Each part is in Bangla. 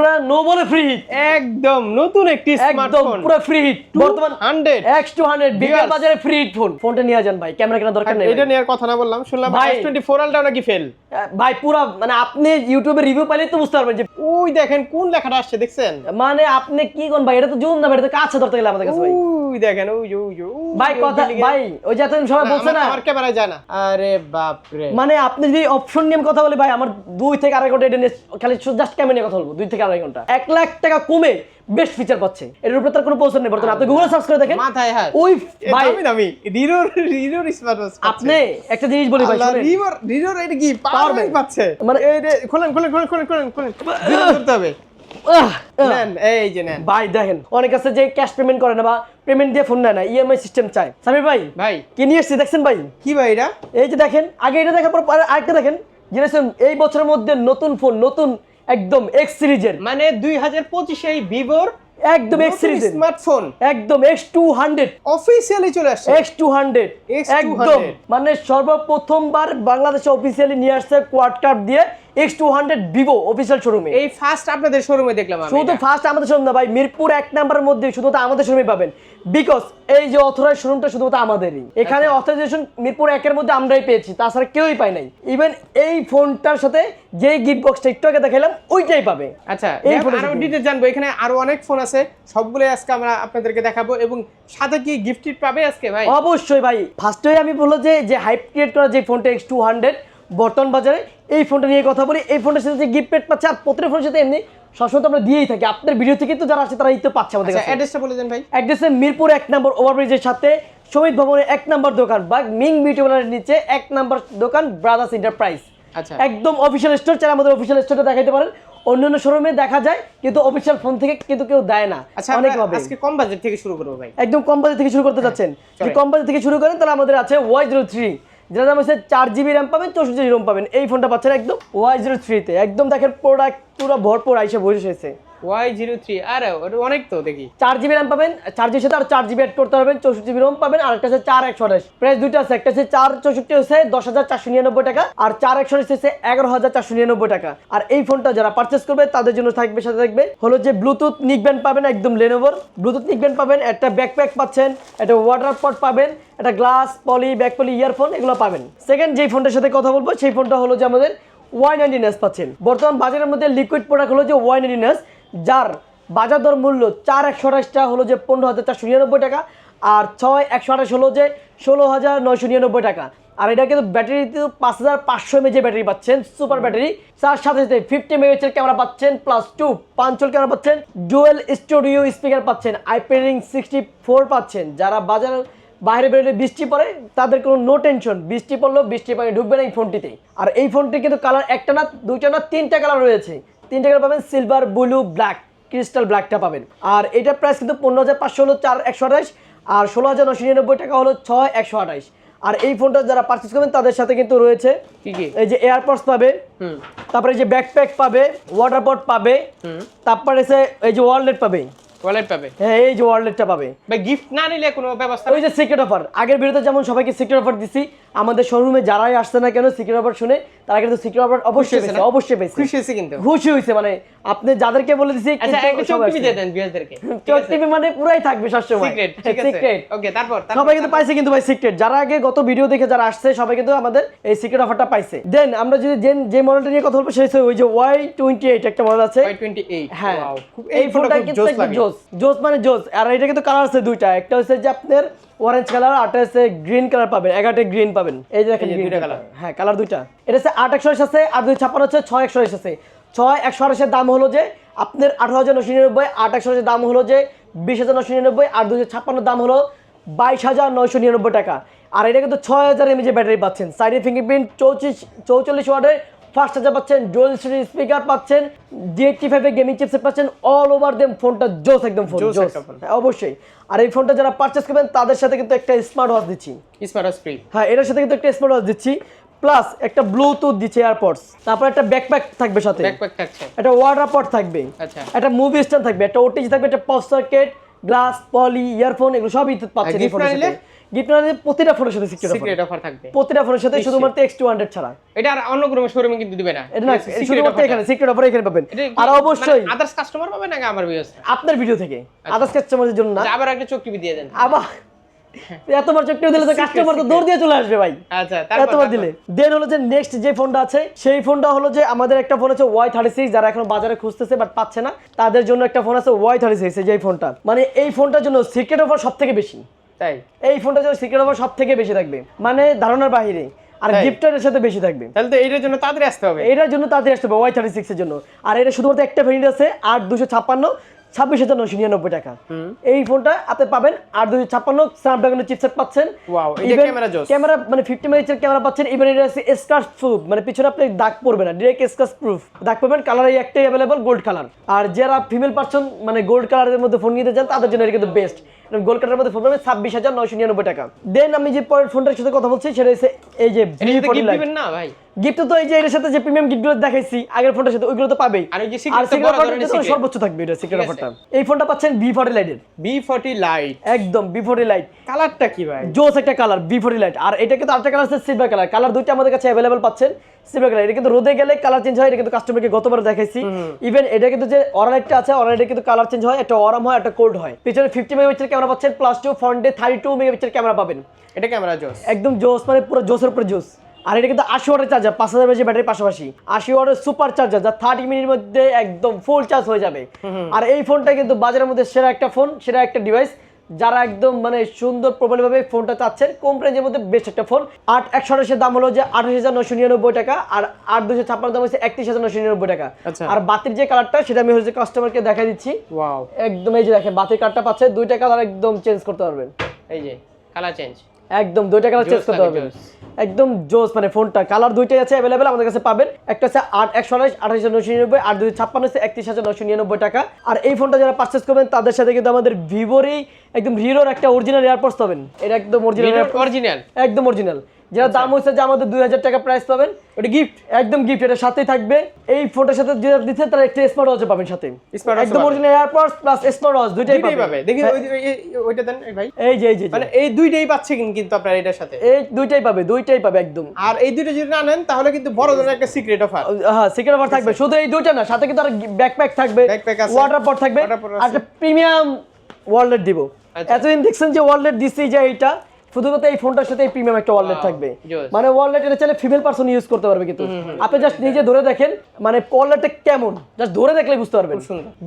পুরো নো বলে ফ্রি হিট একদম নতুন একটি একদম পুরো ফ্রি হিট বর্তমান হান্ড্রেড এক্স টু হান্ড্রেড বাজারে ফ্রি হিট ফোন ফোনটা নিয়ে যান ভাই ক্যামেরা কেনার দরকার নেই এটা ভাই। কথা না বললাম শুনলাম ভাই। এস টোয়েন্টি ফোর আলটাও নাকি ফেল ভাই পুরা মানে আপনি ইউটিউবে রিভিউ পাইলে তো বুঝতে পারবেন যে ওই দেখেন কোন লেখাটা আসছে দেখছেন? মানে আপনি কি কোন ভাই এটা তো জুম না ভাই এটা তো কাছে ধরতে গেলে আমাদের কাছে ভাই। ওই দেখেন ওই যে, ওই যে, ভাই কথা ভাই ওই যে এতদিন সবাই বলছে না। আমার ক্যামেরায় যায় না। আরে বাপ রে মানে আপনি যদি অপশন নিয়ে কথা বলে ভাই আমার দুই থেকে আড়াই ঘণ্টা এটা নিয়ে খালি জাস্ট ক্যামেরা নিয়ে কথা বলব দুই থেকে আড়াই ঘণ্টা। এক লাখ টাকা কমে বেস্ট ফিচার পাচ্ছে। এর উপরে তার কোনো নেই বর্তমানে। আপনি গুগলে সার্চ করে দেখেন। মাথায় হাত। ওই ভাই রিরোর রিরোর স্মার্টওয়াচ আপনি একটা জিনিস বলি ভাই শুনেন। রিরোর রিরোর এটা কি? পাওয়ার bank। পাচ্ছে। মানে- এই রে খোলেন খোলেন খোলেন খোলেন খোলেন খোলেন। দুটো ধরতে হবে। নেন এই যে নেন। ভাই দেখেন অনেক আছে যে ক্যাশ পেমেন্ট করে না বা পেমেন্ট দিয়ে ফোন নেয় না ইএমআই সিস্টেম চায়। সামির ভাই ভাই। কি নিয়ে এসছি দেখছেন ভাই? কি ভাই এটা? এই যে দেখেন আগে এটা দেখার পর আরেকটা দেখেন যেটা এই বছরের মধ্যে নতুন ফোন নতুন একদম এক্স সিরিজের। মানে দুই হাজার পঁচিশে ভিভোর একদম এক্স সিরিজের স্মার্টফোন একদম এক্স টু হান্ড্রেড অফিসিয়ালি চলে আসছে। এক্স টু হান্ড্রেড একদম। মানে সর্বপ্রথমবার বাংলাদেশে অফিসিয়ালি নিয়ে আসছে কোয়াড দিয়ে X two hundred Vivo official শোরুমে এই ফার্স্ট আপনাদের শোরুমে দেখলাম শুধু। ফার্স্ট আমাদের শোরুম না ভাই মিরপুর এক নাম্বারের মধ্যে শুধুমাত্র আমাদের শোরুমে পাবেন। বিকজ এই যে অথরাইজ শোরুমটা শুধুমাত্র আমাদেরই। এখানে আচ্ছা। অথরাইজেশন মিরপুর একের মধ্যে আমরাই পেয়েছি তাছাড়া কেউই পায় নাই। ইভেন এই ফোনটার সাথে যেই গিফট বক্সটা একটু আগে দেখাইলাম ওইটাই পাবে। আচ্ছা এই ফোনের আরও জানব। এখানে আরও অনেক ফোন আছে। সবগুলো আজকে আমরা আপনাদেরকে দেখাবো এবং সাথে কি গিফট পাবে আজকে ভাই? অবশ্যই ভাই। ফার্স্টে আমি বলল যে যে হাইপ ক্রিয়েট করা যে ফোনটা এক্স টু হান্ড্রেড বর্তমান বাজারে এই ফোনটা নিয়ে কথা বলি। এই ফোনটার সাথে যে গিফট পেড পাচ্ছে আর প্রত্যেক ফোনের সাথে এমনি সবসময় তো আমরা দিয়েই থাকি। আপনার ভিডিও থেকে তো যারা আসে তারা এই তো পাচ্ছে আমাদের আচ্ছা কাছে। অ্যাড্রেসটা বলে দেন ভাই। অ্যাড্রেসে মিরপুর এক নম্বর ওভারব্রিজের সাথে শহীদ ভবনের এক নম্বর দোকান বা মিং বিউটি পার্লারের নিচে এক নম্বর দোকান ব্রাদার্স এন্টারপ্রাইজ একদম অফিসিয়াল স্টোর চাই আমাদের অফিসিয়াল স্টোরটা দেখাইতে পারেন অন্যান্য শোরুমে দেখা যায় কিন্তু অফিসিয়াল ফোন থেকে কিন্তু কেউ দেয় না। আচ্ছা অনেক হবে। ভাবে আজকে কম বাজেট থেকে শুরু করব ভাই। একদম কম বাজেট থেকে শুরু করতে যাচ্ছেন। যদি কম বাজেট থেকে শুরু করেন তাহলে আমাদের আছে ওয়াই জিরো থ্রি যেটা দাম হচ্ছে চার জিবি র্যাম পাবেন চৌষট্টি জিবি র্যাম পাবেন। এই ফোনটা পাচ্ছেন একদম ওয়াই জিরো থ্রিতে একদম দেখেন প্রোডাক্ট পুরো ভরপুর আইসে বসে এসেছে ওয়াই জিরো থ্রি আরে অনেক তো, দেখি। চার জিবি র্যাম পাবেন, চার জিবির সাথে আর চার জিবি অ্যাড করতে পারবেন, চৌষট্টি জিবি রোম পাবেন আর একটা চার একশো আঠাশ। প্রাইস দুইটা আছে, একটা চার চৌষট্টি, হচ্ছে দশ হাজার চারশো নিরানব্বই টাকা, আর চার একশো আঠাশ হচ্ছে এগারো হাজার চারশো নিরানব্বই টাকা। আর এই ফোনটা যারা পারচেস করবে, তাদের জন্য থাকবে, সাথে থাকবে হলো যে ব্লুটুথ নিকব্যান্ড পাবেন, একদম লেনোভোর ব্লুটুথ নিকব্যান্ড পাবেন, একটা ব্যাকপ্যাক পাচ্ছেন, একটা ওয়াটার পট পাবেন, একটা glass poly back poly earphone এগুলো পাবেন। সেকেন্ড যেই ফোনটার সাথে কথা বলব, সেই ফোনটা হলো যে আমাদের ওয়াই নাইনটিনেস পাচ্ছেন। বর্তমান বাজারের মধ্যে লিকুইড প্রোডাক্ট হলো যে ওয়াই নাইনটিনেস যার বাজার দর মূল্য চার একশো আঠাশটা হলো যে পনেরো হাজার চারশো নিরানব্বই টাকা আর ছয় একশো আঠাশ হলো যে ষোলো হাজার নয়শো নিরানব্বই টাকা। আর এটা কিন্তু ব্যাটারি পাঁচ হাজার পাঁচশো এমএজের ব্যাটারি পাচ্ছেন সুপার ব্যাটারি। তার সাথে সাথে ফিফটি এমএচের ক্যামেরা পাচ্ছেন প্লাস টু পাঞ্চল ক্যামেরা পাচ্ছেন ডুয়েল স্টুডিও স্পিকার পাচ্ছেন আইপেরিং সিক্সটি ফোর পাচ্ছেন। যারা বাজার বাইরে বেরোলে বৃষ্টি পড়ে তাদের কোনো নো টেনশন বৃষ্টি পড়লেও বৃষ্টি পানি ঢুকবে না এই ফোনটিতে আর এই ফোনটি কিন্তু কালার একটা না দুইটা না তিনটা কালার রয়েছে। তিনটা কালার পাবেন সিলভার ব্লু ব্ল্যাক ক্রিস্টাল ব্ল্যাকটা পাবেন। আর এটার প্রাইস কিন্তু পনেরো হাজার পাঁচশো হলো চার একশো আঠাশ আর ষোলো হাজার নশো নিরানব্বই টাকা হলো ছয় একশো আঠাশ। আর এই ফোনটা যারা পারচেস করবেন তাদের সাথে কিন্তু রয়েছে কি কি? এই যে এয়ারপডস পাবে হুম। তারপরে এই যে ব্যাকপ্যাক পাবে ওয়াটার পট পাবে হুম। তারপরে এসে এই যে ওয়ালেট পাবে। ওয়ালেট পাবে। হ্যাঁ এই যে ওয়ালেটটা পাবে। ভাই গিফট না নিলে কোনো ব্যবস্থা ওই যে সিক্রেট অফার আগের ভিডিওতে যেমন সবাইকে সিক্রেট অফার দিছি আমাদের শোরুমে যারাই আসছে না কেন সিক্রেট অফার শুনে তারা কিন্তু সিক্রেট অফার অবশ্যই পেয়েছে অবশ্যই পেয়েছে। খুশি হয়েছে কিন্তু। খুশি হয়েছে মানে আপনি যাদেরকে বলে দিছি আচ্ছা কিন্তু একটা চোখ টিভি দিয়ে দেন বিয়াসদেরকে চোখ টিভি মানে পুরাই থাকবে সবসময়। সিক্রেট ঠিক আছে। সিক্রেট ওকে তারপর সবাই কিন্তু পাইছে কিন্তু ভাই সিক্রেট যারা আগে গত ভিডিও দেখে যারা আসছে সবাই কিন্তু আমাদের এই সিক্রেট অফারটা পাইছে। দেন আমরা যদি যে যে মডেলটা নিয়ে কথা বলব সেই ওই যে ওয়াই টোয়েন্টি এইট একটা মডেল আছে। Y28 হ্যাঁ। Wow, খুব- এই ফোনটা কিন্তু জোস। জোস জোস মানে জোস আর এটা কিন্তু কালার আছে দুইটা। একটা হচ্ছে যে আপনার অরেঞ্জ কালার আরটা হচ্ছে গ্রিন কালার পাবেন এগারোটা গ্রিন পাবেন। এই যে দেখেন দুইটা colour। হ্যাঁ কালার দুইটা। এটা হচ্ছে আট একশো আছে আর দুই ছাপ্পান্ন হচ্ছে ছয় একশো আছে। ছয় একশো আঠাশের দাম হলো যে আপনার আঠারো হাজার নশো নিরানব্বই আট একশো দাম হলো যে বিশ হাজার নশো নিরানব্বই আর দুই ছাপ্পান্ন দাম হলো বাইশ হাজার নয়শো নিরানব্বই টাকা। আর এটা কিন্তু ছয় হাজার এমএজের ব্যাটারি পাচ্ছেন সাইডে ফিঙ্গারপ্রিন্ট চৌত্রিশ চৌচল্লিশ ওয়ার্ডের ফার্স্ট চার্জার পাচ্ছেন ডুয়েল স্পিকার পাচ্ছেন ডিএইটি ফাইভে গেমিং চিপসেট পাচ্ছেন অল ওভার দেম ফোনটা জোস একদম ফোন জোস। হ্যাঁ, অবশ্যই। আর এই ফোনটা যারা পারচেস করবেন তাদের সাথে কিন্তু একটা স্মার্ট ওয়াচ দিচ্ছি। স্মার্ট স্প্রি হ্যাঁ এটার সাথে কিন্তু একটা স্মার্ট ওয়াচ দিচ্ছি। প্লাস একটা ব্লুটুথ দিচ্ছে এয়ারপডস তারপর একটা ব্যাকপ্যাক থাকবে সাথে। ব্যাকপ্যাক থাকছে। একটা ওয়াটার পট থাকবে। আচ্ছা। একটা মুভি স্ট্যান্ড থাকবে। একটা ওটিজি থাকবে একটা pop circuit glass poly earphone এগুলো সবই তো পাচ্ছেন এই ফোনের সাথে। গিফট নিলে প্রতিটা ফোনের সাথে সিক্রেট সিক্রেট অফার থাকবে। প্রতিটা ফোনের সাথে শুধুমাত্র এক্স টু হান্ড্রেড ছাড়া। এটা আর অন্য কোনো শোরুমে কিন্তু দিবে না। এটা না শুধুমাত্র এখানে সিক্রেট অফার এখানে পাবেন। আর অবশ্যই আদার্স কাস্টমার পাবে না আমার ভিডিও আপনার ভিডিও থেকে। আচ্ছা। আদার্স কাস্টমারের জন্য না। আবার একটা টিভি দিয়ে দেন। আবার এতবার দিলে তো কাস্টমার তো দৌড় দিয়ে চলে আসবে ভাই। আচ্ছা এতবার দিলে। দেন হলো যে নেক্সট যে ফোনটা আছে সেই ফোনটা হলো যে আমাদের একটা ফোন আছে ওয়াই থার্টি সিক্স যারা এখন বাজারে খুঁজতেছে বাট পাচ্ছে না তাদের জন্য একটা ফোন আছে ওয়াই থার্টি সিক্স যে ফোনটা মানে এই ফোনটার জন্য সিক্রেট অফার সব থেকে বেশি। তাই? এই ফোনটার জন্য সিক্রেট অফার সব থেকে বেশি থাকবে। মানে ধারণার বাইরে আর গিফটের সাথে বেশি থাকবে। তাহলে তো এইটার জন্য তাড়াতাড়ি আসতে হবে। এটার জন্য তাড়াতাড়ি আসতে হবে ওয়াই থার্টি সিক্সের জন্য। আর এটা শুধুমাত্র একটা ভেরিয়েন্ট আছে আট দুশো ছাপ্পান্ন ছাব্বিশ হাজার নশো নিরানব্বই টাকা। এই ফোনটা আপনি পাবেন আট দুশো ছাপ্পান্ন স্ন্যাপড্রাগনের চিপসেট পাচ্ছেন। ক্যামেরা মানে ফিফটি মেগাপিক্সেল ক্যামেরা পাচ্ছেন। ইভেন এটা আছে স্কার্স প্রুফ মানে পিছনে আপনি দাগ পড়বে না ডিরেক্ট স্কার্স প্রুফ দাগ পাবেন কালার এই একটাই অ্যাভেলেবল গোল্ড কালার আর যারা ফিমেল পার্সন মানে গোল্ড কালারের মধ্যে ফোন নিতে চান তাদের জন্য এটা কিন্তু বেস্ট গোল্ড কালারের মধ্যে ফোন পাবেন ছাব্বিশ হাজার নয়শো নিরানব্বই টাকা। দেন আমি যে পরের ফোনটার সাথে কথা বলছি সেটা হচ্ছে এই যে এটা সাথে V40 গিফট Lite। দিবেন না ভাই। গিফট তো এই যে এর সাথে যে প্রিমিয়াম গিফটগুলো দেখাইছি আগের ফোনটার সাথে ওইগুলো তো পাবেই। আর যে সিক্রেট। সর্বোচ্চ থাকবে এটা সিক্রেট ঠিক অফারটা এই ফোনটা পাচ্ছেন বি ফর্টি লাইটের বি ফর্টি লাইট একদম বি ফর্টি লাইট কালারটা কি ভাই? জোস একটা কালার বি ফর্টি লাইট আর আরেকটা কালার আছে সিলভার কালার কালার দুইটা আমাদের কাছে অ্যাভেলেবল পাচ্ছেন সিলভার কালার এটা কিন্তু রোদে গেলে কালার চেঞ্জ হয় এটা কিন্তু কাস্টমারকে গতবার দেখাইছি। ইভেন এটা কিন্তু যে অরালাইটটা আছে অরালাইটে কিন্তু কালার চেঞ্জ হয় একটা অরাম হয় একটা কোল্ড হয়। পিছনে ফিফটি মেগাপিক্সেল ক্যামেরা পাচ্ছেন? প্লাস টু ফ্রন্টে থার্টি টু মেগাপিক্সেল ক্যামেরা পাবেন। এটা ক্যামেরা জোস একদম জোস মানে পুরো জোসের উপরে জোস আর এটা কিন্তু আশি ওয়াটের চার্জার পাঁচ হাজার বেশি ব্যাটারি পাশাপাশি। আশি ওয়াটের সুপার চার্জার যা থার্টি মিনিটের মধ্যে একদম ফুল চার্জ হয়ে যাবে। আর এই ফোনটা কিন্তু বাজারের মধ্যে সেরা একটা ফোন সেরা একটা ডিভাইস যারা একদম মানে সুন্দর প্রবল ভাবে ফোনটা চাচ্ছেন কম রেঞ্জের মধ্যে বেস্ট একটা ফোন। আট একশো আঠাশের দাম হলো যে আঠাশ হাজার নশো নিরানব্বই টাকা আর আট দুশো ছাপ্পান্ন দাম হচ্ছে একত্রিশ হাজার নশো নিরানব্বই টাকা। আচ্ছা। আর বাতির যে কালারটা সেটা আমি হচ্ছে কাস্টমারকে দেখা দিচ্ছি। ওয়াও একদম এই যে দেখেন বাতির কালারটা পাচ্ছে দুইটা কালার একদম চেঞ্জ করতে পারবেন। এই যে কালার চেঞ্জ একদম দুইটা কালার চেঞ্জ করতে হবে। একদম জোস মানে ফোনটা কালার দুইটাই আছে অ্যাভেলেবেল আমাদের কাছে পাবেন। একটা হচ্ছে আট একশো আঠাশ আঠাশ হাজার নশো নিরানব্বই আর দুই ছাপ্পান্ন হচ্ছে একত্রিশ হাজার নশো নিরানব্বই টাকা। আর এই ফোনটা যারা পারচেস করবেন তাদের সাথে কিন্তু আমাদের ভিভোরই একদম হিরোর একটা অরিজিনাল এয়ারপোর্টস পাবেন। এটা একদম অরিজিনাল অরিজিনাল একদম অরিজিনাল যেটা দাম হচ্ছে যে আমাদের দুই হাজার টাকা প্রাইস পাবেন ওটা গিফট একদম গিফট এটা সাথেই থাকবে। এই ফোনটার সাথে যেটা দিচ্ছে তারা একটা স্মার্ট ওয়াচ পাবেন সাথে। একদম। Original AirPods plus smart watch দুইটাই পাবে। দেখি হ্যাঁ, ওই- ওই- ওই- ওইটা দেন এই ভাই। এই যে এই যে মানে এই দুইটাই পাচ্ছে কিন- কিন্তু আপনার এটার সাথে। এই দুইটাই পাবে দুইটাই পাবে একদম। আর এই দুইটা যদি না নেন তাহলে কিন্তু বড় ধরনের একটা সিক্রেট অফার হ্যাঁ সিক্রেট অফার থাকবে। শুধু এই দুইটা না সাথে কিন্তু আর ব্যাকপ্যাক থাকবে। ওয়াটার পট থাকবে আর প্রিমিয়াম ওয়ালেট দিব। আচ্ছা। এতদিন দেখছেন যে ওয়ালেট দিচ্ছি যে এইটা? শুধুমাত্র এই ফোনটার সাথে এই প্রিমিয়াম একটা ওয়ালেট থাকবে। মানে ওয়ালেট এটা চাইলে ফিমেল পারসন ইউজ করতে পারবে কিন্তু। আপনি জাস্ট নিজে ধরে দেখেন মানে ওয়ালেটটা কেমন? জাস্ট ধরে দেখলে বুঝতে পারবেন।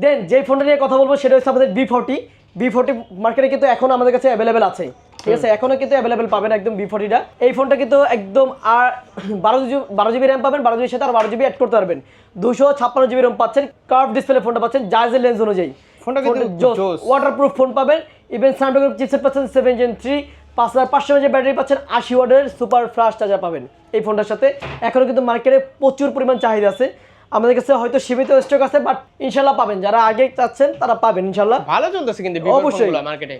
দেন যে ফোনটা নিয়ে কথা বলব সেটা হচ্ছে আমাদের বি ফোরটি বি ফোরটি মার্কেটে কিন্তু এখন আমাদের কাছে অ্যাভেলেবেল আছে। ঠিক আছে এখনও কিন্তু অ্যাভেলেবেল পাবেন একদম বি ফোরটিটা এই ফোনটা কিন্তু একদম আর বারো জিবি বারো জিবি র্যাম পাবেন বারো জিবির সাথে আর বারো জিবি অ্যাড করতে পারবেন। দুশো ছাপ্পান্ন জিবি র্যাম পাচ্ছেন কার্ভ ডিসপ্লে ফোনটা পাচ্ছেন জাজের লেন্স অনুযায়ী। ফোনটা কিন্তু। ওয়াটারপ্রুফ ফোন পাবেন। ইভেন স্ন্যাপড্রাগন চিপসেট পাচ্ছেন সেভেন জেন থ্রি পাঁচ হাজার পাঁচশো এমএচের ব্যাটারি পাচ্ছেন আশি ওয়াটের সুপার ফাস্ট চার্জার পাবেন এই ফোনটার সাথে। এখনও কিন্তু মার্কেটে প্রচুর পরিমাণ চাহিদা আছে। আমাদের কাছে হয়তো সীমিত স্টক আছে বাট ইনশাল্লাহ পাবেন। যারা আগে চাচ্ছেন তারা পাবেন ইনশাল্লাহ ভালো চলতেছে কিন্তু অবশ্যই। মার্কেটে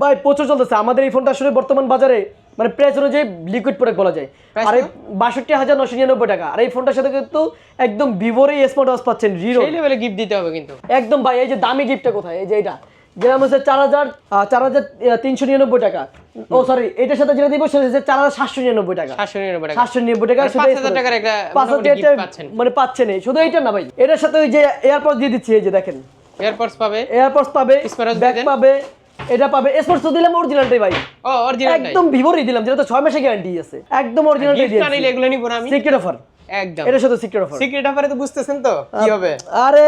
ভাই প্রচুর চলতেছে। আমাদের এই ফোনটা আসলে বর্তমান বাজারে মানে প্রাইস অনুযায়ী লিকুইড প্রোডাক্ট বলা যায়। আর এই বাষট্টি হাজার নশো নিরানব্বই টাকা। আর এই ফোনটার সাথে কিন্তু একদম ভিভোর এই স্মার্ট ওয়াচ পাচ্ছেন জিরো লেভেলে গিফট দিতে হবে কিন্তু। একদম ভাই এই যে দামি গিফটটা কোথায়? এই যে এটা যেটা হচ্ছে চার হাজার চার হাজার তিনশো নিরানব্বই টাকা। ও সরি এটার সাথে যেটা দিব সেটা হচ্ছে চার হাজার সাতশো নিরানব্বই টাকা। সাতশো নিরানব্বই টাকা। সাতশো নিরানব্বই টাকা মানে শুধু 5,000 এই- টাকার একটা পাঁচ হাজার। মানে পাচ্ছেন শুধু এইটা না ভাই। এটার সাথে ওই যে এয়ারপোর্ট দিয়ে দিচ্ছি এই যে দেখেন। এয়ারপডস পাবে? এয়ারপোর্টস পাবে ব্যাগ পাবে এটা পাবে। স্পোর্টস তো দিলাম অরিজিনালটাই ভাই। ও অরিজিনাল একদম ভিভোরই দিলাম যেটা তো ছয় মাসে গ্যারান্টি আছে। একদম অরিজিনালটাই গিফট দিয়েছি। এগুলো নিব না আমি। সিক্রেট অফার একদম। এটার সাথে সিক্রেট অফার সিক্রেট অফারে তো বুঝতেছেন তো কি হবে? আরে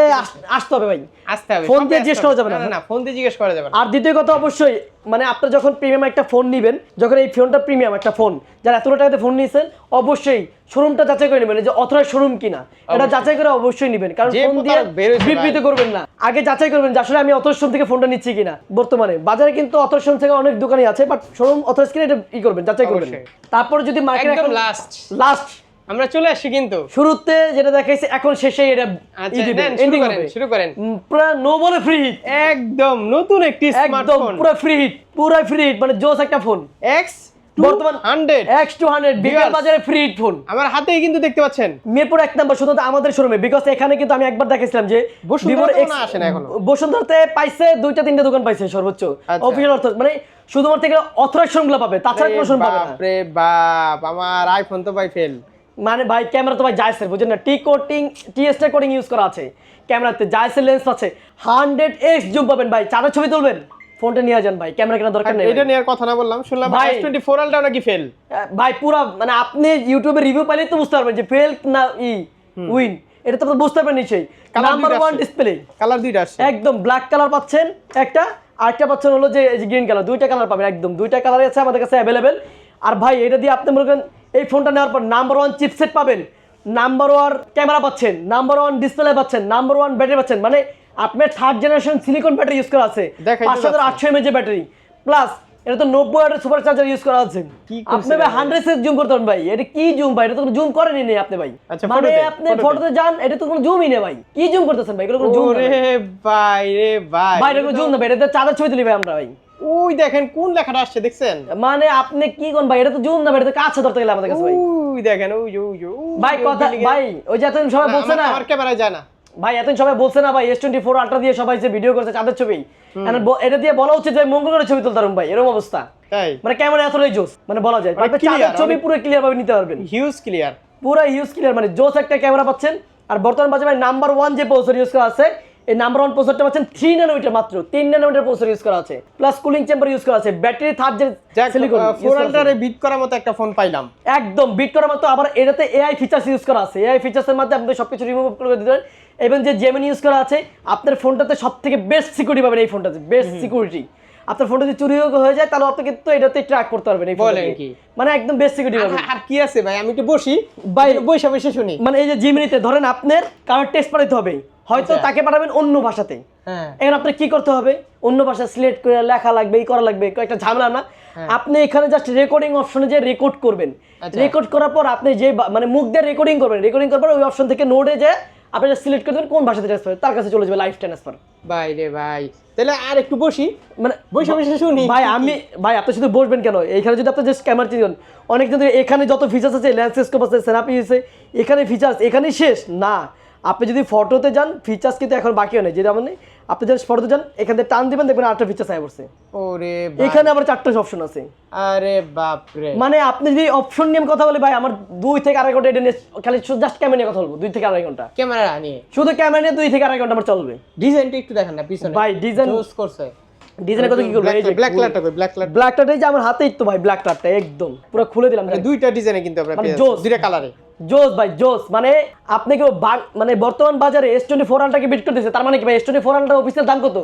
আসতে হবে ভাই। আসতে হবে। ফোন দিয়ে জিজ্ঞেস করা যাবে না। না ফোন দিয়ে জিজ্ঞেস করা যাবে না। আর দ্বিতীয় কথা অবশ্যই মানে আপনি যখন প্রিমিয়াম একটা ফোন নেবেন যখন এই ফোনটা প্রিমিয়াম একটা ফোন যারা এতটা টাকাতে ফোন নিয়েছেন অবশ্যই শোরুমটা যাচাই করে নেবেন যে অথরাইজ শোরুম কিনা এটা যাচাই করে অবশ্যই নেবেন কারণ ফোন দিয়ে বিবৃত করবেন না। আগে যাচাই করবেন যে আসলে আমি অথরাইজ শোরুম থেকে ফোনটা নিচ্ছি কিনা বর্তমানে। বাজারে কিন্তু অথরাইজ শোরুম থেকে অনেক দোকানই আছে বাট শোরুম অথরাইজ কিনা এটা ই করবেন যাচাই করবেন। তারপর যদি মার্কেট একদম লাস্ট লাস্ট আমরা চলে আসছি কিন্তু। শুরুতে যেটা দেখাইছে এখন শেষে এটা আচ্ছা শুরু করেন হবে। শুরু করেন। পুরো নো বলে ফ্রি হিট একদম নতুন একটি স্মার্টফোন পুরো ফ্রি হিট পুরো ফ্রি হিট মানে জোস একটা ফোন এক্স বর্তমান হান্ড্রেড এক্স টু হান্ড্রেড বিকাল বাজারে ফ্রি ফোন আমার হাতেই কিন্তু দেখতে পাচ্ছেন। মিরপুর এক নম্বর শুধু আমাদের শোরুমে বিকজ এখানে কিন্তু আমি একবার দেখেছিলাম যে আসে না এখনও। বসুন্ধরাতে পাইছে দুইটা তিনটা দোকান পাইছে সর্বোচ্চ। আচ্ছা। অফিসিয়াল অর্থ মানে শুধুমাত্র এখানে অথরাইজ শোরুমগুলো পাবে তাছাড়া কোনো শোরুম পাবে না। বাপ আমার আইফোন তো ভাই ফেল মানে ভাই ক্যামেরা তো ভাই জাইসের বুঝেন না? T coating TST coating use করা আছে। ক্যামেরাতে জাইসের লেন্স আছে। হান্ড্রেড এক্স জুম পাবেন ভাই। চারের ছবি তুলবেন। ফোনটা নিয়ে যান ভাই। ক্যামেরা কেনার দরকার নেই এটা নেওয়ার কথা না বললাম। শুনলাম ভাই। এস টোয়েন্টি ফোর আলটাও নাকি ফেল ভাই পুরা মানে আপনি ইউটিউবে রিভিউ পাইলে তো বুঝতে পারবেন যে ফেল না ই উইন এটা তো আপনি বুঝতে পারবেন নিশ্চয়ই। নাম্বার ওয়ান ডিসপ্লে কালার দুইটা আসছে। একদম ব্ল্যাক কালার পাচ্ছেন একটা। আরেকটা পাচ্ছেন হলো যে গ্রিন কালার দুইটা কালার পাবেন একদম। দুইটা কালার আছে আমাদের কাছে অ্যাভেলেবেল আর ভাই এটা দিয়ে আপনি মনে করেন এই ফোনটা নেওয়ার পর নাম্বার ওয়ান চিপসেট পাবেন নাম্বার ওয়ান ক্যামেরা পাচ্ছেন নাম্বার ওয়ান ডিসপ্লে পাচ্ছেন নাম্বার ওয়ান ব্যাটারি পাচ্ছেন। মানে আপনার third generation silicon battery use করা আছে পাঁচশো। আটশো এমএচ ব্যাটারি প্লাস এটা তো নব্বই ওয়াটের সুপার চার্জার ইউজ করা আছে। কি আপনি ভাই? হান্ড্রেড সেট জুম করতে ভাই। এটা কি জুম ভাই? এটা তো জুম করেনি নেই আপনি ভাই। আচ্ছা, মানে আপনি ফটোতে। যান এটা তো কোনো জুমই নেই ভাই। কি জুম করতেছেন ভাই? এগুলো কোনো জুম ওরে ভাই। রে ভাই ভাই এটা কোনো জুম না ভাই এটা চাঁদের ছবি তুলি ভাই আমরা ভাই। ওই দেখেন কোন লেখাটা আসছে দেখছেন? মানে আপনি কি কোন ভাই? এটা তো জুম না এটা তো কাছে ধরতে গেলে আমাদের কাছে ভাই। ওই দেখেন ওই ওই ভাই কথা ভাই ওই যে এতদিন সবাই বলছে না। আমার- ক্যামেরায় যায় না। ভাই এতদিন সবাই বলছে না ভাই এস টোয়েন্টি ফোর আল্ট্রা দিয়ে সবাই যে ভিডিও করছে চাঁদের ছবি। এটা দিয়ে বলা উচিত যে মঙ্গল করে ছবি তুলতে পারুন ভাই এরকম অবস্থা। তাই। মানে ক্যামেরা এতটাই জোস মানে বলা যায়। মানে চাঁদের ছবি পুরো ক্লিয়ার ভাবে নিতে পারবেন। হিউজ ক্লিয়ার পুরো হিউজ ক্লিয়ার মানে জোস একটা ক্যামেরা পাচ্ছেন। আর বর্তমান বাজারে ভাই নাম্বার ওয়ান যে প্রসেসর ইউজ করা আছে এই নাম্বার ওয়ান প্রসেসরটা পাচ্ছেন থ্রি ন্যানোমিটার মাত্র তিন ন্যানোমিটার প্রসেসর ইউজ করা আছে প্লাস কুলিং চেম্বার ইউজ করা আছে ব্যাটারি থার্ড যাক সিলিকন ফোর আলটারে বিট করার মতো একটা ফোন পাইলাম। একদম বিট করার মতো আবার এটাতে এআই ফিচার্স ইউজ করা আছে। এআই ফিচার্সের মাধ্যমে আপনি সবকিছু রিমুভ করে দিতে পারেন। এবং যে জেমিনি ইউজ করা আছে আপনার ফোনটাতে সব থেকে বেস্ট সিকিউরিটি পাবেন এই ফোনটাতে বেস্ট সিকিউরিটি আপনার ফোনটা যদি চুরি হয়ে যায় তাহলে আপনি কিন্তু এটাতে ট্র্যাক করতে পারবেন এই বলেন। কি? মানে একদম বেস্ট সিকিউরিটি পাবেন। আর- কি আছে ভাই? আমি একটু বসি একটু বসে বসে শুনি। মানে এই যে জিমিনিতে ধরেন আপনার কারোর টেস্ট পাঠাতে হবে। হয়তো আচ্ছা। তাকে পাঠাবেন অন্য ভাষাতে। হ্যাঁ। এখন আপনার কি করতে হবে? অন্য ভাষা সিলেক্ট করে লেখা লাগবে এই করা লাগবে কয়েকটা ঝামেলা না। আপনি এখানে জাস্ট রেকর্ডিং অপশনে যে রেকর্ড করবেন। হ্যাঁ। আচ্ছা। রেকর্ড করার পর আপনি যে মানে মুখ দিয়ে রেকর্ডিং করবেন রেকর্ডিং করার পর ওই অপশন থেকে নোটে যে আপনি সিলেক্ট করে দেবেন কোন ভাষাতে ট্রান্সফার তার কাছে চলে যাবে লাইফ ট্রান্সফার ভাই রে ভাই তাহলে আর একটু বসি। মানে বসে বসে শুনি। ভাই আমি ভাই আপনি শুধু বসবেন কেন? এখানে যদি আপনি জাস্ট ক্যামেরা চিনেন অনেক কিন্তু এখানে যত ফিচার্স আছে ল্যান্ডস্কেপ আছে সেরাপি আছে এখানে ফিচার্স এখানেই শেষ। না আপনি যদি ফটোতে যান ফিচার্স কিন্তু এখন বাকিও নেই যেটা মানে আপনি জাস্ট ফটোতে যান এখান থেকে টান দিবেন দেখবেন আটটা ফিচার্স আয় পড়ছে। ওরে এখানে আবার চারটা অপশন আছে। আরে বাপ রে। মানে আপনি যদি অপশন নিয়ে কথা বলি ভাই আমার দুই থেকে আড়াই ঘণ্টা এটা নিয়ে খালি জাস্ট ক্যামেরা নিয়ে কথা বলব দুই থেকে আড়াই ঘণ্টা। ক্যামেরা নিয়ে? শুধু ক্যামেরা নিয়ে দুই থেকে আড়াই ঘণ্টা আমার চলবে। ডিজাইনটা একটু দেখেন না পিছনে। ভাই, ডিজাইন Choose করছে। ডিজাইনের কথা কি করব? এই যে ব্ল্যাক কালারটা কই ব্ল্যাক কালার ব্ল্যাক কার্ডে যে আমার হাতেই তো ভাই ব্ল্যাক কার্ডটা একদম। পুরো খুলে দিলাম। দুইটা ডিজাইনে কিন্তু আমরা মানে। দুইটা কালারে জোস ভাই জোস। মানে আপনি কেউ মানে বর্তমান বাজারে এস টোয়েন্টি ফোর আলটাকে বিট করতেছে তার মানে কি ভাই? এস টোয়েন্টি ফোর আলটার অফিসের দাম কত?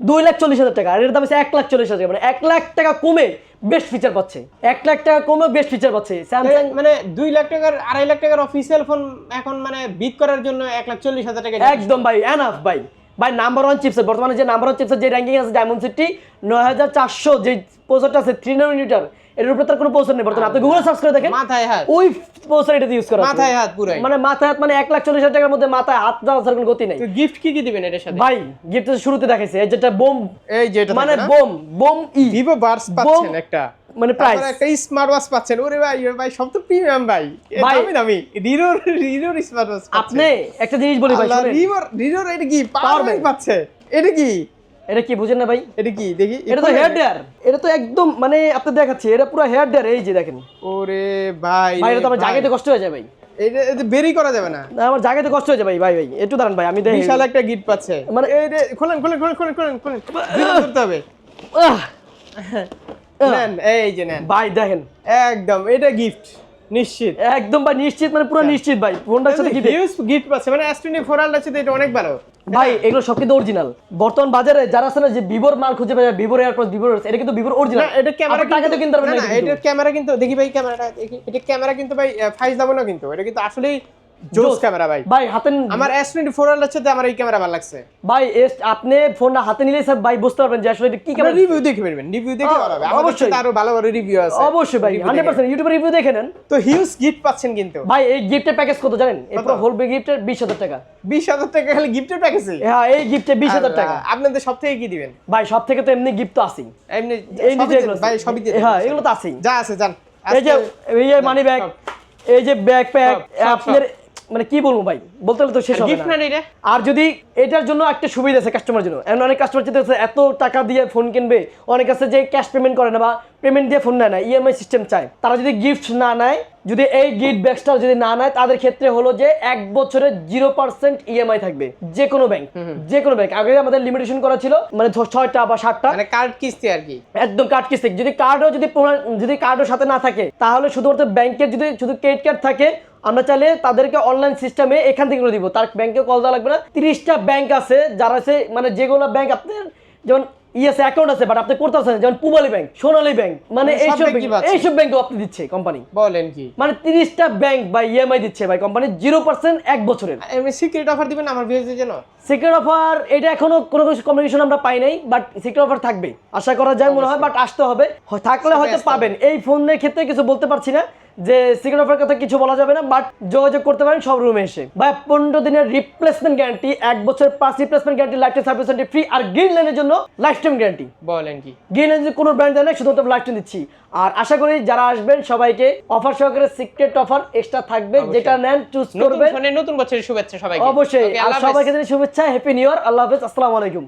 দুই লাখ চল্লিশ হাজার টাকা। আর এর দাম হচ্ছে এক লাখ চল্লিশ হাজার মানে এক লাখ টাকা কমে বেস্ট ফিচার পাচ্ছে। এক লাখ টাকা কমে বেস্ট ফিচার পাচ্ছে। স্যামসাং মানে দুই লাখ টাকার আড়াই লাখ টাকার অফিসিয়াল ফোন এখন মানে বিট করার জন্য এক লাখ চল্লিশ হাজার টাকা একদম ভাই এনাফ ভাই। ভাই নাম্বার ওয়ান চিপসেট বর্তমানে যে নাম্বার ওয়ান চিপসেট যে র্যাঙ্কিং আছে ডায়মন্ড সিটি নয় হাজার চারশো যে পোস্টারটা আছে থ্রি মিটার এর উপরে তার কোনো পোস্টার নেই বর্তমানে। আপনি গুগল সার্চ করে দেখেন মাথায় হাত। ওই পোস্টার এটাতে ইউজ করা মাথায় হাত পুরাই। মানে মাথায় হাত মানে এক লাখ চল্লিশ হাজার টাকার মধ্যে মাথায় হাত দেওয়ার কোনো গতি নেই। গিফট কি কি দিবেন এটার সাথে? ভাই গিফট শুরুতে দেখাইছে এই যেটা বোম এই যে এটা মানে বোম বোম ই। ভিভো বার্স পাচ্ছেন একটা। মানে প্রাইস একটা স্মার্ট ওয়াচ পাচ্ছেন। ওরে ভাই ওরে ভাই সব তো প্রিমিয়াম ভাই। দামি দামি। রিরোর রিরোর স্মার্ট ওয়াচ আপনি একটা জিনিস বলি ভাই রিরোর রিরোর এটা কি? পাওয়ার ব্যাংক পাচ্ছে। এটা কি? এটা কি বুঝেন না ভাই? এটা কি দেখি এটা তো হেয়ার ড্রায়ার এটা তো একদম মানে আপনি দেখাচ্ছি এটা পুরো হেয়ার ড্রায়ার এই যে দেখেন। ওরে ভাই ভাই এটা তো আমার। জায়গাতে কষ্ট হয়ে যায় ভাই। এটা বেরি করা যাবে না। আমার জায়গাতে কষ্ট হয়ে যায় ভাই ভাই ভাই একটু দাঁড়ান ভাই আমি দেখি। বিশাল একটা গিফট পাচ্ছে। মানে এই খোলেন খোলেন খোলেন খোলেন খোলেন খোলেন। দুটো করতে হবে। নেন এই যে নেন। ভাই দেখেন। একদম এটা গিফট নিশ্চিত। একদম ভাই নিশ্চিত মানে পুরো নিশ্চিত ভাই ফোনটার সাথে হিউজ গিফট পাচ্ছে মানে S24 ফোর আছে এটা অনেক ভালো। ভাই এগুলো সব কিন্তু অরিজিনাল বর্তমান বাজারে যারা আছে না যে ভিভোর মাল খুঁজে পায় ভিভোর এয়ারপোর্ট ভিভোর এটা কিন্তু ভিভোর অরিজিনাল এটা ক্যামেরা টাকা তো কিনতে পারবেন না এটা এটা ক্যামেরা কিন্তু দেখি ভাই ক্যামেরাটা দেখি। এটা ক্যামেরা কিন্তু ভাই ফাইজ দাবো না কিন্তু। এটা কিন্তু আসলেই জোস ক্যামেরা ভাই। ভাই হাতে আমার এস টোয়েন্টি ফোর এর সাথে আমার এই ক্যামেরা ভালো লাগছে। ভাই এস আপনি ফোনটা হাতে নিলে স্যার ভাই বুঝতে পারবেন যে আসলে এটা কি ক্যামেরা রিভিউ দেখে ফেলবেন রিভিউ দেখে আ- অবশ্যই। আরও ভালো ভালো রিভিউ আছে। অবশ্যই ভাই Review হান্ড্রেড দেখে। পার্সেন্ট ইউটিউবে রিভিউ দেখে নেন। তো হিউজ গিফট পাচ্ছেন কিন্তু। ভাই এই গিফটের প্যাকেজ কত জানেন? এই পুরো হোল গিফটের বিশ হাজার টাকা। বিশ হাজার টাকা খালি গিফটের প্যাকেজে হ্যাঁ এই গিফটে বিশ হাজার টাকা। আপনাদের সব থেকে কি দিবেন? ভাই সব থেকে তো এমনি গিফট তো আছেই। এমনি এই নিজে ভাই সবই দিয়ে হ্যাঁ এগুলো তো আছেই। যা আছে যান। এই যে এই যে মানি ব্যাগ এই যে ব্যাগ প্যাক সব, সব, আপনার মানে কি বলব ভাই? বলতে হলে তো শেষ হবে গিফট না। রে। আর যদি এটার জন্য একটা সুবিধা আছে কাস্টমার জন্য এখন অনেক কাস্টমার করছে এত টাকা দিয়ে ফোন কিনবে? অনেক আছে যে ক্যাশ পেমেন্ট করে না বা পেমেন্ট দিয়ে ফোন নেয় না ইএমআই সিস্টেম চায়। তারা যদি গিফট না নেয় যদি এই গিফট ব্যাগসটা যদি না নেয় তাদের ক্ষেত্রে হলো যে এক বছরের জিরো পার্সেন্ট ইএমআই থাকবে। যে কোনো ব্যাংক যে কোনো ব্যাংক আগে আমাদের লিমিটেশন করা ছিল মানে ছয়টা বা সাতটা। মানে কার্ড কিস্তি আর কি। একদম কার্ড কিস্তি। যদি কার্ডও যদি যদি কার্ডও সাথে না থাকে তাহলে শুধুমাত্র ব্যাংকের যদি শুধু ক্রেডিট কার্ড থাকে আমরা চাইলে তাদেরকে অনলাইন সিস্টেমে এখান থেকে দিব। তার ব্যাংকে কল দেওয়া লাগবে না। তিরিশটা ব্যাংক আছে যারা আছে মানে যেগুলো ব্যাংক আপনার যেমন ইয়েস অ্যাকাউন্ট আছে বাট আপনি করতে পারছেন যেমন পুবালি ব্যাংক সোনালী ব্যাংক মানে মানে এইসব এইসব ব্যাংকও আপনি দিচ্ছে কোম্পানি বলেন কি? মানে তিরিশটা ব্যাংক বা ইএমআই দিচ্ছে ভাই কোম্পানি জিরো পার্সেন্ট এক বছরের। সিক্রেট অফার দিবেন আমার ভিউজের জন্য? সিক্রেট অফার এটা এখনও কোনো কিছু কমিউনিকেশন আমরা পাই নাই বাট সিক্রেট অফার থাকবে। আশা করা যায় মনে হয় বাট আসতে হবে। থাকলে হয়তো পাবেন। এই ফোনের ক্ষেত্রে কিছু বলতে পারছি না। যে সিক্রেট অফার কথা কিছু বলা যাবে না বাট যোগাযোগ করতে পারেন সব রুমে এসে। ভাই পনেরো দিনের রিপ্লেসমেন্ট গ্যারান্টি এক বছর পাঁচ replacement guarantee life time service free আর গ্রিন লাইনের জন্য লাইফ টাইম গ্যারান্টি বলেন কি? গ্রিন লাইন কোনো ব্র্যান্ড দেয় না শুধুমাত্র লাইফ টাইম দিচ্ছি। আর আশা করি যারা আসবেন সবাইকে অফার সহকারে সিক্রেট অফার এক্সট্রা থাকবে যেটা নেন চুজ করবেন। নতুন বছরের শুভেচ্ছা সবাইকে। অবশ্যই। আর সবাইকে শুভেচ্ছা হ্যাপি নিউ ইয়ার আল্লাহ হাফেজ আসসালামু আলাইকুম।